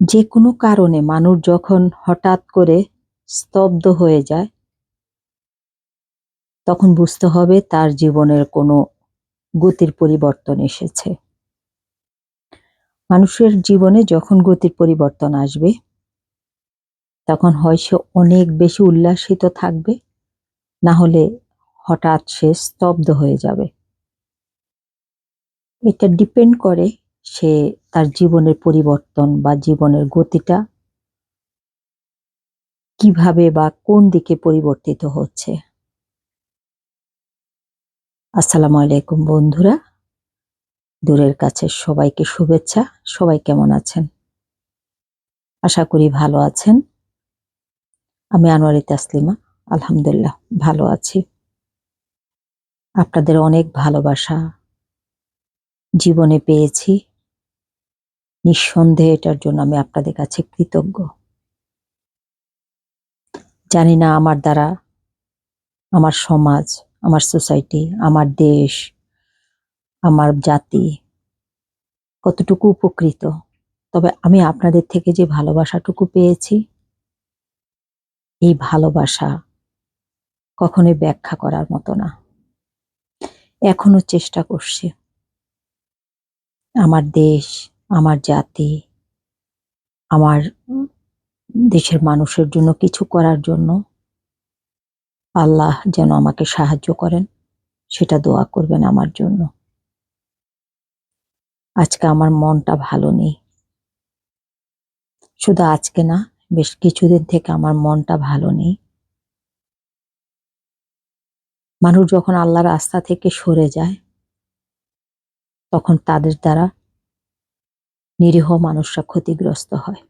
যে কোনো কারণে মানুষ যখন হঠাৎ করে স্তব্ধ হয়ে যায়, তখন বুঝতে হবে তার জীবনের কোনো গতির পরিবর্তন এসেছে। মানুষের জীবনে যখন গতির পরিবর্তন আসবে, তখন হয় সে অনেক বেশি উল্লাসিত থাকবে, না হলে হঠাৎ সে স্তব্ধ হয়ে যাবে। এটা ডিপেন্ড করে সে তার জীবনের পরিবর্তন বা জীবনের গতিটা কীভাবে বা কোন দিকে পরিবর্তিত হচ্ছে? আসসালামু আলাইকুম বন্ধুরা। দূরের কাছে সবাইকে শুভেচ্ছা। সবাই কেমন আছেন? আশা করি ভালো আছেন। আমি আনোয়ারি তাসলিমা আলহামদুলিল্লাহ, ভালো আছি। আপনাদের অনেক ভালোবাসা জীবনে পেয়েছি। নিঃসন্দেহে এটার জন্য আমি আপনাদের কাছে কৃতজ্ঞ। জানি না আমার দ্বারা, আমার সমাজ, আমার সোসাইটি, আমার দেশ, আমার জাতি কতটুকু উপকৃত, তবে আমি আপনাদের থেকে যে ভালোবাসাটুকু পেয়েছি, এই ভালোবাসা কখনোই ব্যাখ্যা করার মতো না। এখনও চেষ্টা করছি। আমার দেশ আমার জাতি, আমার দেশের মানুষের জন্য কিছু করার জন্য আল্লাহ যেন আমাকে সাহায্য করেন, সেটা দোয়া করবেন আমার জন্য। আজকে আমার মনটা ভালো নেই। শুধু আজকে না, বেশ কিছুদিন থেকে আমার মনটা ভালো নেই। মানুষ যখন আল্লাহর রাস্তা থেকে সরে যায়, তখন তাদের দ্বারা নিরীহ মানুষরা ক্ষতিগ্রস্ত হয়।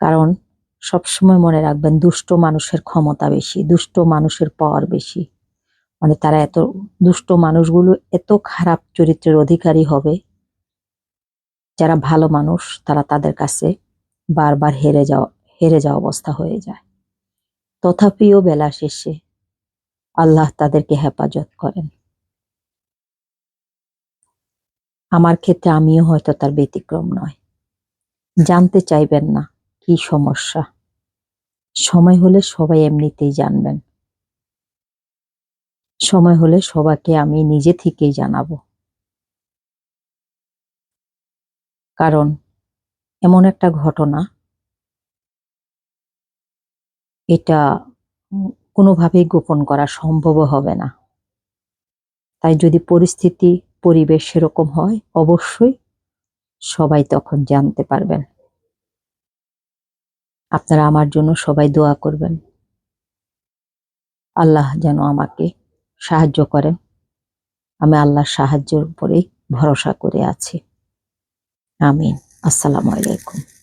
কারণ সবসময় মনে রাখবেন দুষ্ট মানুষের ক্ষমতা বেশি, দুষ্ট মানুষের পাওয়ার বেশি। মানে তারা এত, দুষ্ট মানুষগুলো এত খারাপ চরিত্রের অধিকারী হবে, যারা ভালো মানুষ, তারা তাদের কাছে বারবার হেরে যাওয়া হেরে যাওয়া অবস্থা হয়ে যায়। তথাপিও বেলা শেষে আল্লাহ তাদেরকে হেফাজত করেন। আমার ক্ষেত্রে আমিও হয়তো তার ব্যতিক্রম নয়। জানতে চাইবেন না কি সমস্যা। সময় হলে সবাই এমনিতেই জানবেন। সময় হলে সবাইকে আমি নিজে থেকেই জানাব। কারণ এমন একটা ঘটনা এটা কোনোভাবেই গোপন করা সম্ভব হবে না। তাই যদি পরিস্থিতি পরিবেশ সেরকম হয়, অবশ্যই সবাই তখন জানতে পারবেন। আপনারা আমার জন্য সবাই দোয়া করবেন। আল্লাহ যেন আমাকে সাহায্য করেন। আমি আল্লাহর সাহায্যের উপরেই ভরসা করে আছি। আমিন। আসসালামু আলাইকুম।